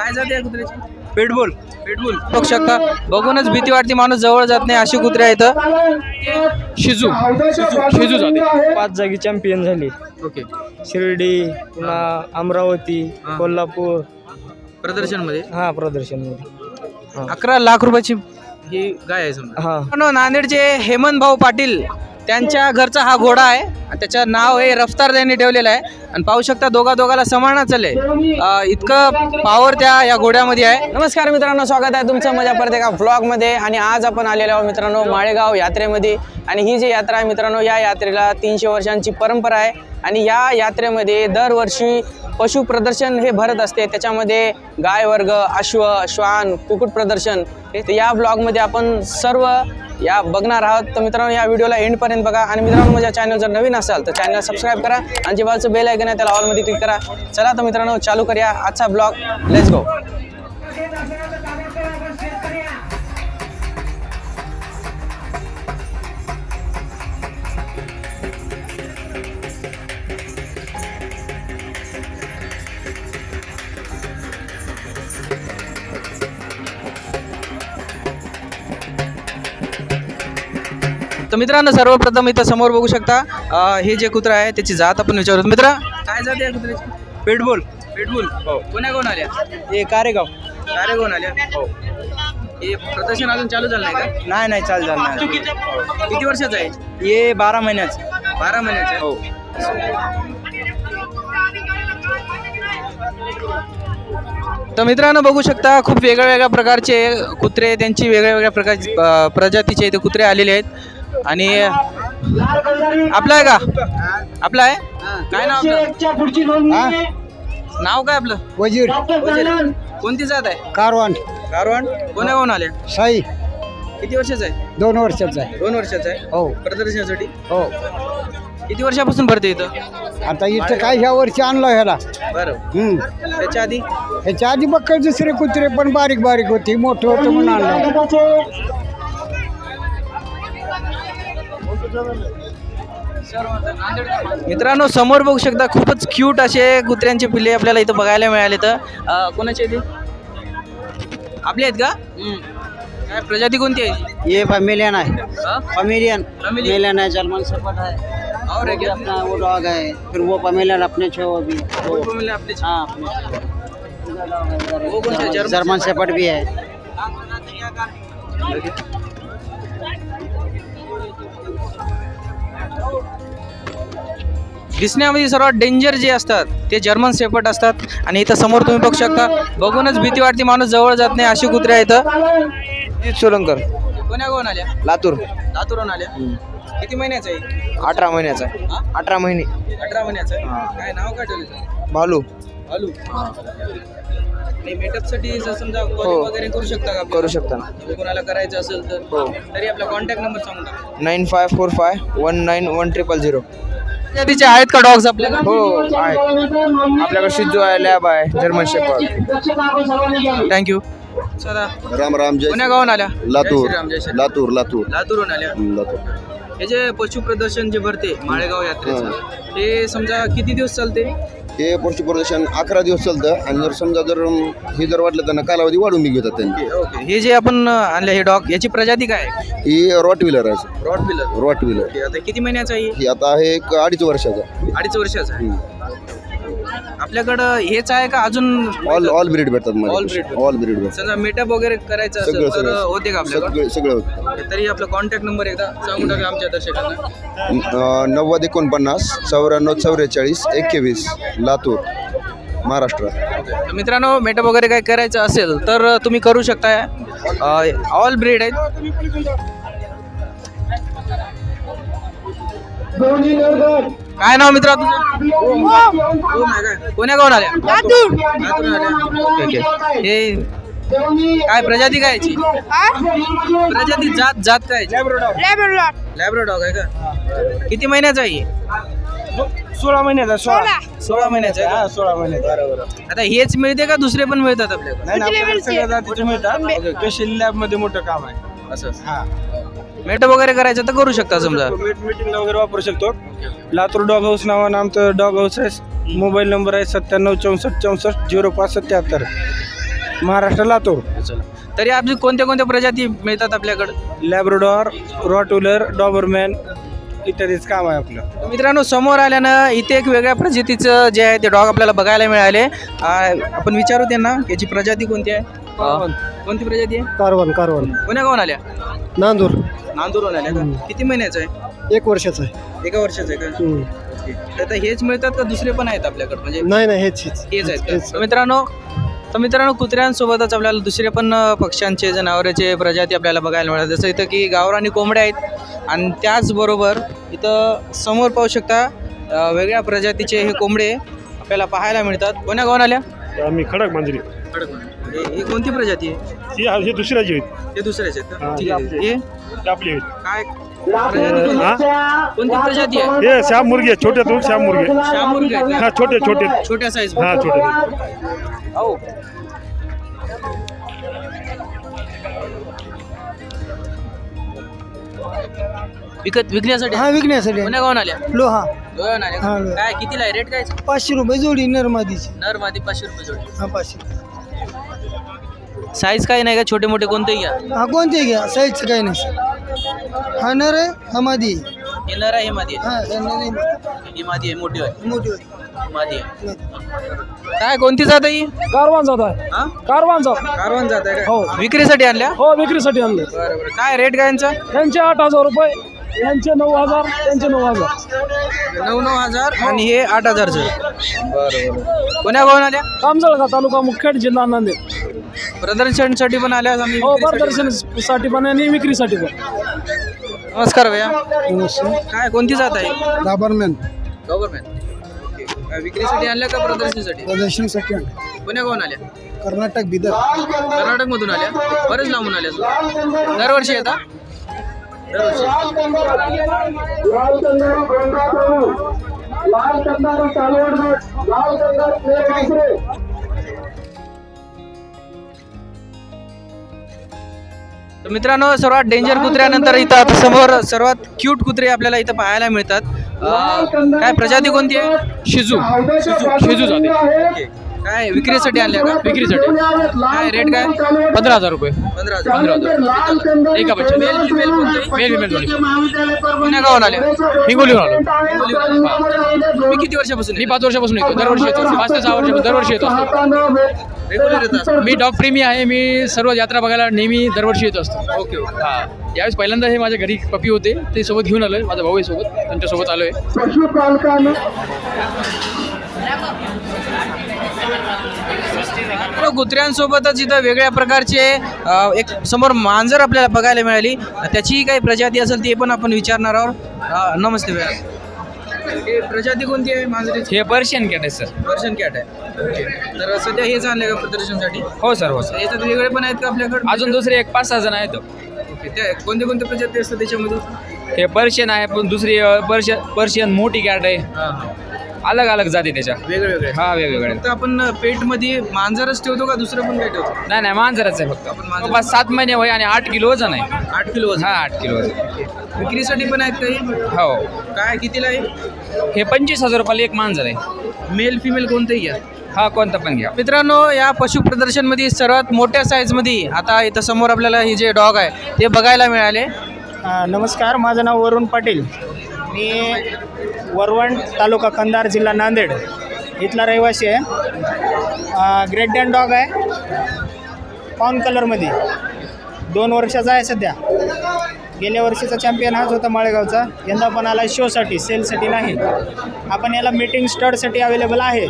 काय जाते या कुत्र्याची? पेटबोल पेटबुल बघू शकता. बघूनच भीती वाटते माणूस जवळ जात नाही. अशी कुत्रे आहेत शिजू. शिजू. जाते. पाच जागी चॅम्पियन झाली. ओके. शिर्डी पुन्हा अमरावती हा. कोल्हापूर. प्रदर्शनमध्ये हा प्रदर्शनमध्ये अकरा लाख रुपयाची ही गाय आहे समजा. हा. नांदेडचे हेमंत भाऊ पाटील. त्यांच्या घरचा हा घोडा आहे आणि त्याचं नाव हे रफ्तार त्यांनी ठेवलेलं आहे. आणि पाहू शकता दोघा दोघाला समानच आले इतकं पावर त्या या घोड्यामध्ये आहे. नमस्कार मित्रांनो स्वागत आहे तुमचं माझ्या परत ब्लॉगमध्ये आणि आज आपण आलेलो आहोत मित्रांनो माळेगाव यात्रेमध्ये. आणि ही जी यात्रा आहे मित्रांनो या यात्रेला तीनशे वर्षांची परंपरा आहे. आणि या यात्रेमध्ये दरवर्षी पशु प्रदर्शन हे भरत असते. त्याच्यामध्ये गाय वर्ग अश्व श्वान कुकुट प्रदर्शन हे या ब्लॉगमध्ये आपण सर्व या बघणार आहोत. तर मित्रांनो या व्हिडिओला एंडपर्यंत बघा. आणि मित्रांनो माझ्या चॅनल जर नवीन असाल तर चॅनल सबस्क्राईब करा. आणि जे बाजूचं बेल ऐकन आहे त्याला ऑलमध्ये क्लिक करा. चला तर मित्रांनो चालू करूया आजचा ब्लॉग लेट्स गो तर मित्रांनो सर्वप्रथम इथं समोर बघू शकता अं, हे जे कुत्रा आहे त्याची जात आपण विचारतो मित्रा काय जात आहे कुत्र्याची? पेटबोल पेटबुल कोण्या कोण आल्या? हे कारेगाव. अरे कोण आल्या? हो. हे प्रदर्शन अजून चालू झालं नाही का? नाही नाही चाल झालं किती वर्षाचं आहे? हे बारा महिन्याचं. बारा महिन्याचं हो. तर मित्रांनो बघू शकता खूप वेगळ्या वेगळ्या प्रकारचे कुत्रे त्यांची वेगळ्या वेगळ्या प्रकारची अं, प्रजातीचे इथे कुत्रे आलेले आहेत. आणि आपला आहे का? आपला आहे? काय नाव आपलं? नाव काय आपलं? वजीर. कोणती जात आहे? कारवान. कारवान? कोण्या कोण आल्या साई. किती वर्षाचं आहे? दोन वर्षाचा आहे. दोन वर्षाचं आहे? हो. प्रदर्शनासाठी? हो. किती वर्षापासून भरते इथं? आता इथं काय ह्या वर्षी आणलं ह्याला? बरं. हम्म. त्याच्या आधी? ह्याच्या आधी बघ दुसरे कुत्रे पण बारीक बारीक होती मोठं होतं म्हणून आणलं. मित्रांनो समोर बघू शकता खूपच क्यूट असे कुत्र्यांचे पिल्ले आपल्याला इथं बघायला मिळाले तर. कोणाचे ते आपले आहेत का? काय प्रजाती कोणती आहे? ये फॅमिलियन आहे. हा? फॅमिलियन? फॅमिलियन है जर्मन शेफर्ड है और है क्या? अपना वो डॉग है फिर वो फैमिलियन अपने छो वो भी. कोण कोण मिळाले आपले? हाँ अपने वो कौन सा है? जर्मन शेफर्ड भी है. दिसण्यामध्ये सर्वात डेंजर जे असतात ते जर्मन सेपट असतात. आणि इथं समोर तुम्ही बघू शकता बघूनच भीती वाटते माणूस जवळ जात नाही अशी कुत्रे आहेत. इथं सोलंकर. कोण्या कोण आल्या? लातूर. लातूरून आल्या? किती महिन्याचं आहे? अठरा महिन्याचा हा? अठरा महिने. अठरा महिन्याचं आहे? काय नाव काय ठेवलं? भालू. हॅलो आणि जर समजा calling हो. वगैरे करू शकता का? करू शकता ना. जर कोणाला करायचं असेल तर हो. तरी आपला कॉन्टॅक्ट नंबर सांगून टाका. Nine five four five one nine one triple zero. तिचे आहेत का डॉग्स आपल्याला हो आहे आपल्याकडे शिजू आहे लॅब आहे जर्मन शेफर्ड थँक्यू चला. राम राम जय कोण्या गावून आल्या? लातूर. जय श्रीराम, जय श्रीराम. लातूर लातूर. लातूरून आल्या. हम्म, लातूर. हे जे पशु प्रदर्शन जे भरते माळेगाव यात्रेचं ते समजा किती दिवस चालते? हे पशु प्रदर्शन अकरा दिवस चालतं आणि जर समजा जर हे जर वाटलं त्यांना कालावधी वाढून बी घेतात त्यांनी ओके हे जे आपण आणले हे डॉग याची प्रजाती काय आहे? ही रॉट व्हीलर आहे रॉड बिलर रॉट व्हीलर आता किती महिन्याचा आहे ही? आता आहे एक अडीच वर्षाचा. अडीच वर्षाचा आहे. आपल्याकडं हेच आहे का अजून ऑल ऑल ब्रीड भेटतात All मला breed. ऑल ब्रीड भेटतात. समजा मेटअप वगैरे करायचं सगळं असेल तर सगळं. होते का आपल्याकडं? सगळं सगळं होतं. तरी आपला कॉन्टॅक्ट नंबर एकदा सांगून टाका आमच्या दर्शकांना. अं, नव्वद एकोणपन्नास चौऱ्याण्णव चौवेचाळीस एकवीस लातूर महाराष्ट्र. तर मित्रांनो मेटअप वगैरे काय करायचं असेल तर तुम्ही करू शकताय. ऑल ब्रीड आहेत. काय नाव मित्रा तुझं? कोण्या गावून आल्या? लातूरून हे काय प्रजाती काय याची? प्रजाती जात जात काय लॅब्रोडॉग आहे का? किती महिन्याचा आहे? सोळा महिन्याचा सोळा. सोळा. महिन्याचा आहे का? सोळा महिन्याचा. आता हेच मिळते का दुसरे पण मिळतात आपल्याला नाही ना, आपल्याकडे सगळ्या जातीचे मिळतात. स्पेशल लॅबमध्ये मोठं काम आहे. असं. हा. मेटअप वगैरे करायचं तर करू शकता समजा. मीटिंगला वगैरे वापरू शकतो. लातूर डॉग हाऊस नावानं आमचं डॉग हाऊस आहे. मोबाईल नंबर आहे सत्त्याण्णव चौसष्ट चौसष्ट झिरो पाच सत्याहत्तर. महाराष्ट्र लातूर. चला. तरी आपली कोणत्या कोणत्या प्रजाती मिळतात आपल्याकडं? लॅब्रोडॉर रॉटुलर डॉबरमॅन इत्यादीच काम आहे आपलं. मित्रांनो समोर आल्यानं इथे एक वेगळ्या प्रजातीचं जे आहे ते डॉग आपल्याला बघायला मिळाले. आ, आपण विचारू त्यांना याची प्रजाती कोणती आहे? कोणती प्रजाती आहे? कारवण कारवण कोण्या गावून आल्या? नांदूर. नांदूरहून आल्या का? किती महिन्याचं आहे? एक वर्षाचं आहे. एका वर्षाचं आहे का? ओके. तर आता हेच मिळतात का दुसरे पण आहेत आपल्याकडे? म्हणजे नाही नाही हेच हेच. हेच आहेत का? तर मित्रांनो तर मित्रांनो कुत्र्यांसोबतच आपल्याला दुसरे पण पक्ष्यांचे जनावरांचे प्रजाती आपल्याला बघायला मिळतात. जसं इथं की गावरानी कोंबड्या आहेत. आणि त्याचबरोबर इथं समोर पाहू शकता वेगळ्या प्रजातीचे हे कोंबडे आपल्याला पाहायला मिळतात. कोण्या गावून आल्या? आम्ही खडक मांजरी. हे ही कोणती प्रजाती आहे? ही हे दुसऱ्याची आहेत. हे दुसऱ्याचे आहेत का? हा, ठीक आहे. आपले. हे? आपली काय? प्रजाती कोणती? कोणती प्रजाती आहे? हे श्याम मुर्गे छोट्यातून श्याम मुर्गे. शामुर्ग आहेत हा? छोटे छोटे. छोट्या साईज हा छोटे. हो विकत विकण्यासाठी? हा विकण्यासाठी. कोण्या गावून आल्या? लोहा. दोन आल्या हा? लोहा. काय कितीला आहे? रेट काय? पाचशे रुपये जोडी नरमादीची नर मादी पाचशे रुपये जोडी. हा पाचशे. साईज काही नाही का? छोटे मोठे कोणतेही घ्या. हा कोणते घ्या. साईजचं काही नाही. हा नर आहे हा मादी आहे. हे नर आहे हे मादी हा हे आहे, ही मादी आहे मोठी आहे मोठी होती. मादी आहे. काय कोणती जात आहे ही? कारवान जात आहे. हा? कारवान जात. कारवान जात आहे हो. विक्रीसाठी आणल्या? हो विक्रीसाठी आणले. बरं बरं. काय रेट काय यांचा? यांचे आठ हजार रुपये यांचे नऊ हजार त्यांचे नऊ हजार. नऊ नऊ हजार आणि हे आठ हजारचं. बरं बरं. कोण्या गावून आल्या? कामजळगा तालुका मुखेड जिल्हा नांदेड. प्रदर्शनसाठी पण आल्या आम्ही हो विक्रीसाठी प्रदर्शनसाठी पण आणि विक्रीसाठी पण. नमस्कार भैया. काय कोणती जात आहे? डाबरमॅन. गव्हर्नमेंट विक्रीसाठी आणल्या का प्रदर्शनासाठी? प्रदर्शनसाठी कोण्या गावून आल्या? कर्नाटक बिदर. कर्नाटक मधून आल्या. बरेच लांबून आल्या तू दरवर्षी येतात दरवर्षी. तर मित्रांनो सर्वात डेंजर कुत्र्यानंतर इथं आता समोर सर्वात क्यूट कुत्रे आपल्याला इथं पाहायला मिळतात. अं, काय प्रजाती कोणती आहे? शिजू. शिजू. शिजू जाते. ओके. काय विक्रीसाठी आणल्या का? विक्रीसाठी. काय रेट काय? पंधरा हजार रुपये. पंधरा हजार. पंधरा हजार. एका बच्चा मेल फिमेल कोणते? मेल फिमेल दोन्ही पुण्या गावाला आल्या. हिंगोलीवर आलो. मी किती वर्षापासून मी पाच वर्षापासून येतो. दरवर्षी येतो. पाच ते सहा वर्ष दरवर्षी येतो रेग्युलर येत असतो मी डॉग प्रेमी आहे मी सर्व यात्रा बघायला नेहमी दरवर्षी येत असतो. Okay okay. हा. यावेळेस पहिल्यांदा हे माझ्या घरी पपी होते ते सोबत घेऊन आलोय माझा भाऊ आहे सोबत त्यांच्यासोबत आलोय. कुत्र्यांसोबतच इथं वेगळ्या प्रकारचे अ, एक समोर मांजर आपल्याला बघायला मिळाली. त्याची काही प्रजाती असेल ते पण आपण विचारणार आहोत. अ, नमस्ते भैया हे प्रजाती कोणती आहे मांजरीची? हे पर्शियन कॅट आहे सर. पर्शियन कॅट आहे. ओके. तर सध्या हेच आणले का प्रदर्शनासाठी? हो सर हो सर. याच्यात वेगळे पण आहेत का आपल्याकडे? अजून दुसरे एक पाच सहा जण आहेत. ओके. ते कोणते कोणते प्रजाती असतात त्याच्यामध्ये हे पर्शियन आहे पण दुसरी पर्शियन पर्शियन मोठी कॅट आहे. हां हां. अलग अलग जाती त्याच्या. वेगळे वेगळे हा वेगवेगळे. फक्त आपण पेटमध्ये मांजरच ठेवतो का दुसरं पण काय ठेवतो? नाही नाही मांजरच आहे फक्त. आपण मांजर- सात महिने वय आणि आठ किलो वजन आहे. आठ किलो वजन. हा आठ किलो वजन. विक्रीसाठी पण आहेत काही? हो. काय कितीला आहे? हे पंचवीस हजार रुपयाला एक मांजर आहे. मेल फिमेल कोणतेही घ्या. हा कोणता पण घ्या. मित्रांनो या पशु प्रदर्शनमध्ये सर्वात मोठ्या साईजमध्ये आता इथं समोर आपल्याला हे जे डॉग आहे ते बघायला मिळाले. अ, नमस्कार. माझं नाव वरुण पाटील. मी वरवण तालुका कंधार जिल्हा नांदेड. इथला रहिवासी आहे. ग्रेट डॅन डॉग आहे. पाऊन कलरमध्ये दोन वर्षाचा आहे सध्या. गेल्या वर्षीचा चॅम्पियन हाच होता माळेगावचा. यंदा पण आला शोसाठी सेलसाठी नाही. आपण याला मीटिंग स्टडसाठी अवेलेबल आहे.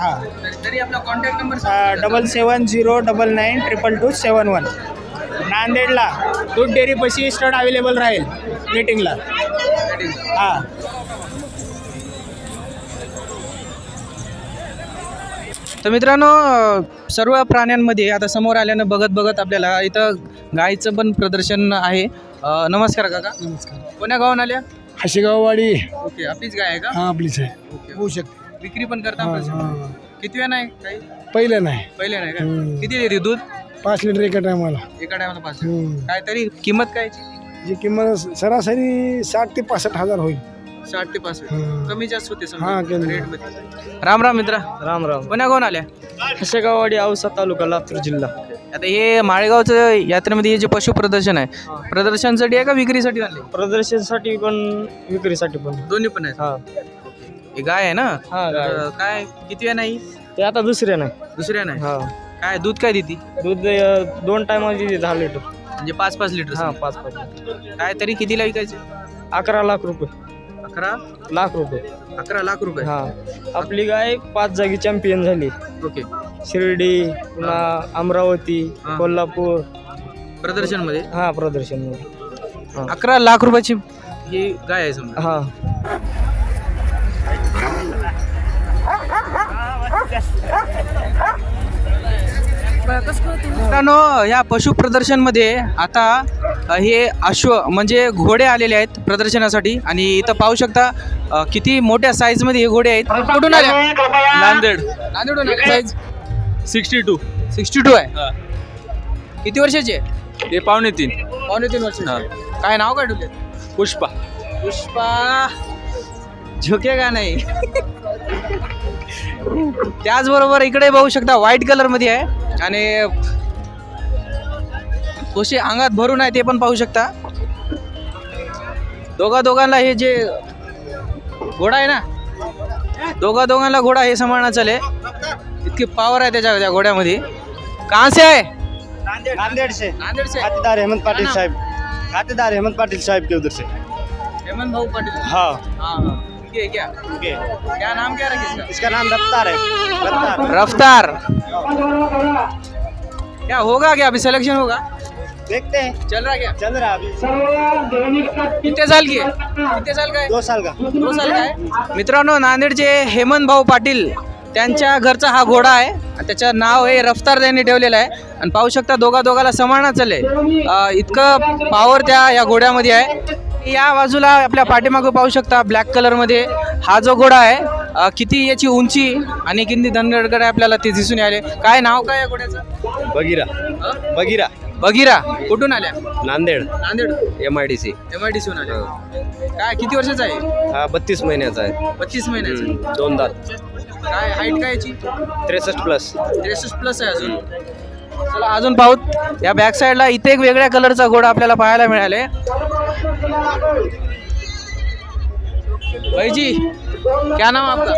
हां. Double seven zero double nine triple two seven one नांदेडला दूध डेअरीपाशी स्टड अवेलेबल राहील मीटिंगला हां. तर मित्रांनो सर्व प्राण्यांमध्ये आता समोर आल्यानं बघत बघत आपल्याला इथं गायचं पण प्रदर्शन आहे. अं, नमस्कार काका. नमस्कार. कोण्या गावान आल्या? हशेगाववाडी. ओके आपलीच गाय आहे का? हा आपलीच आहे. ओके. होऊ शकते. विक्री पण करता हा, आपण? हा. किती वेळ नाही काही पहिलं नाही पहिले नाही का? हम्म. किती देते दूध? पाच लिटर एका टायमाला. एका टायमाला पाच हम्म. काय तरी किंमत काय याची? जी किंमत सरासरी साठ ते पासष्ट हजार होईल. साठ ते पासष्ट. कमी जास्त होते हा, कमी. रेटमध्ये. राम राम मित्रा. राम राम. कोण्या कोण आल्या? हशेगाववाडी औसा तालुका लातूर जिल्हा. आता हे माळेगावचं यात्रेमध्ये हे जे पशु प्रदर्शन आहे प्रदर्शनसाठी आहे का विक्रीसाठी आणले? प्रदर्शनसाठी पण विक्रीसाठी पण. दोन्ही पण आहेत. हा. हे गाय आहे ना? हा. तर काय किती नाही? ते आता दुसरे नाही. दुसऱ्या नाही? हा. काय दूध काय देते? दूध अं, दोन टायमाची दहा लिटर म्हणजे पाच पाच लिटर हा पाच पाच काय तरी कितीला विकायचे? अकरा लाख रुपये. अकरा? लाख रुपये. अकरा लाख रुपये. हा. आपली गाय पाच जागी चॅम्पियन झाली. ओके. शिर्डी पुन्हा अमरावती हा. कोल्हापूर. प्रदर्शनमध्ये हा प्रदर्शनमध्ये अकरा लाख रुपयाची ही गाय आहे समजा. हा. मित्रांनो या पशु प्रदर्शनमध्ये आता हे अश्व म्हणजे घोडे आलेले आहेत प्रदर्शनासाठी. आणि इथं पाहू शकता किती मोठ्या साईजमध्ये हे घोडे आहेत. कुठून आले? Nanded. नांदेडून size sixty two. Sixty two आहे? किती वर्षाचे हे पावणे तीन. पावणे तीन वर्ष काय नाव काय ठेवले पुष्पा. पुष्पा. झोके का नाही? त्याचबरोबर इकडे बघू शकता व्हाईट कलरमध्ये आहे. आणि कसे अंगात भरून आहे ते पण पाहू शकता. दोघा दोघांना हे जे घोडा आहे ना दोघा दोघांना घोडा हे सांभाळणं चाले इतकी पॉवर आहे त्याच्या त्या घोड्यामध्ये. कहाँ से आहे? नांदेड से नांदेड से खातेदार हेमंत पाटिल? साहब. खातेदार हेमंत पाटिल साहब के उधर से हेमंत भाऊ पाटिल. हाँ हाँ. हाँ है क्या ओके. क्या नाम क्या रखे इसका इसका नाम रफ्तार है। रफ्तार। रफ्तार। क्या होगा क्या? अभी सिलेक्शन होगा? देखते हैं। चल रहा क्या? चल रहा है अभी। कितने साल की है? कितने साल का है? दो साल का। दो साल का आहे मित्रांनो नांदेडचे हेमंत भाऊ पाटील त्यांच्या घरचा हा घोडा आहे आणि त्याचं नाव हे रफ्तार त्यांनी ठेवलेलं आहे. आणि पाहू शकता दोघा दोघाला समाना चालले इतकं पॉवर त्या या घोड्यामध्ये आहे. या बाजूला आपल्या पाठीमागे पाहू शकता ब्लॅक कलरमध्ये हा जो घोडा आहे अ, किती याची उंची आणि किती धनगडकडे आपल्याला ते दिसून आले काय नाव काय या घोड्याचं? बगीरा. अ? बगीरा. बघिरा कुठून आल्या? Nanded. Nanded. M I D C M I D सीहून आल्या. काय किती वर्षाचा आहे? हा बत्तीस महिन्याचा आहे. पच्चीस महिन्याचा दोन दात. काय हाईट काय याची? त्रेसष्ट प्लस त्रेसष्ट प्लस आहे अजून. चला अजून पाहूत या बॅक साईडला इथे एक वेगळ्या कलरचा घोडा आपल्याला पाहायला मिळाले. भाई जी क्या नाम आपका?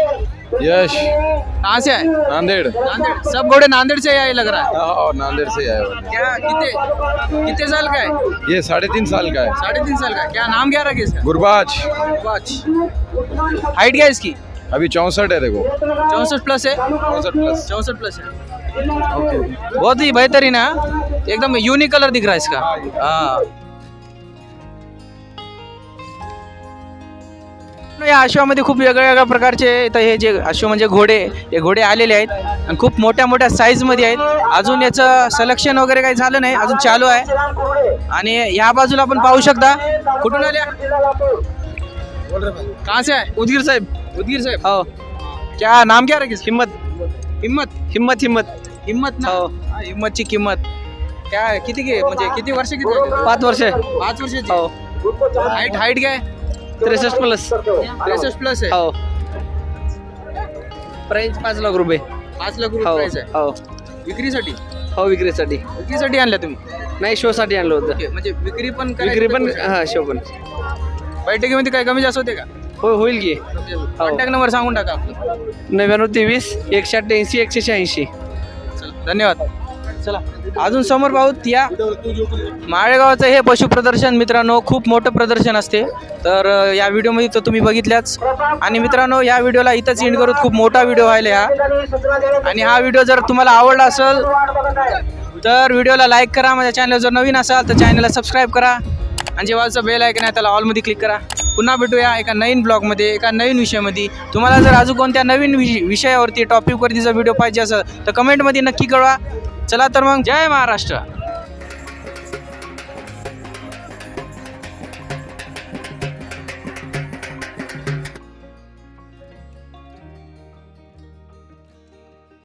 यश। कहाँ से है नांदेड़। नांदेड़। सब घोड़े नांदेड़ से आए लग रहा है? हाँ नांदेड़ से है। क्या कितने कितने साल का है? ये साढ़े तीन साल का है। साढ़े तीन साल का है। क्या नाम क्या रखे इसका गुरबाज। वाच हाइट क्या है इसकी? अभी चौंसठ है देखो। चौंसठ प्लस है? चौंसठ प्लस चौंसठ प्लस है। बहुत ही बेहतरीन है हाँ। एकदम यूनिक कलर दिख रहा है इसका। हाँ। या अश्वामध्ये खूप वेगळ्या वेगळ्या प्रकारचे इथं हे जे अश्व म्हणजे घोडे हे घोडे आलेले आहेत आणि खूप मोठ्या मोठ्या साईजमध्ये आहेत. अजून याचं सिलेक्शन वगैरे काही झालं नाही अजून चालू आहे. आणि या बाजूला आपण पाहू शकता. कुठून आल्या? कहाँ से आहे उदगीर साहेब. उदगीर साहेब. हो. क्या नाम क्या रखी हिम्मत. हिम्मत? हिम्मत हिम्मत. हिम्मत हा, हिम्मतची किंमत. क्या किती म्हणजे किती वर्ष किती पाच वर्ष. पाच वर्षाची? हो. हाईट हाईट काय? त्रेसष्ट प्लस. त्रेसष्ट प्लस आहे. हो. प्राइस पाच लाख रुपये. पाच लाख रुपये प्राइस आहे. हो. विक्रीसाठी? हो विक्रीसाठी. विक्रीसाठी आणल्या तुम्ही? नाही शो साठी आणलं होतं. ओके म्हणजे विक्री पण विक्री पण हा शो पण. बैठकीमध्ये काय कमी जास्त होते का? हो होईल की. कॉन्टॅक्ट नंबर सांगून टाका. आपला नव्याण्णव तेवीस एकशे अठ्ठ्याऐंशी एकशे शहाऐंशी. चला धन्यवाद. चला. अजून समोर पाहूत या माळेगावचं हे पशु प्रदर्शन मित्रांनो खूप मोठं प्रदर्शन असते. तर या व्हिडिओमध्ये तर तुम्ही बघितल्याच. आणि मित्रांनो या व्हिडिओला इथंच एंड करू. खूप मोठा व्हिडिओ व्हायला हा. आणि हा व्हिडिओ जर तुम्हाला आवडला असेल तर व्हिडिओला लाईक करा. माझ्या चॅनल जर नवीन असाल तर चॅनलला सबस्क्राईब करा. आणि जेव्हाचं बेल आहे नाही त्याला ऑलमध्ये क्लिक करा. पुन्हा भेटूया एका नवीन ब्लॉगमध्ये एका नवीन विषयामध्ये. तुम्हाला जर अजून कोणत्या नवीन विषयावरती टॉपिकवरती जर व्हिडिओ पाहिजे असेल तर कमेंटमध्ये नक्की कळवा. चला तर मग जय महाराष्ट्र.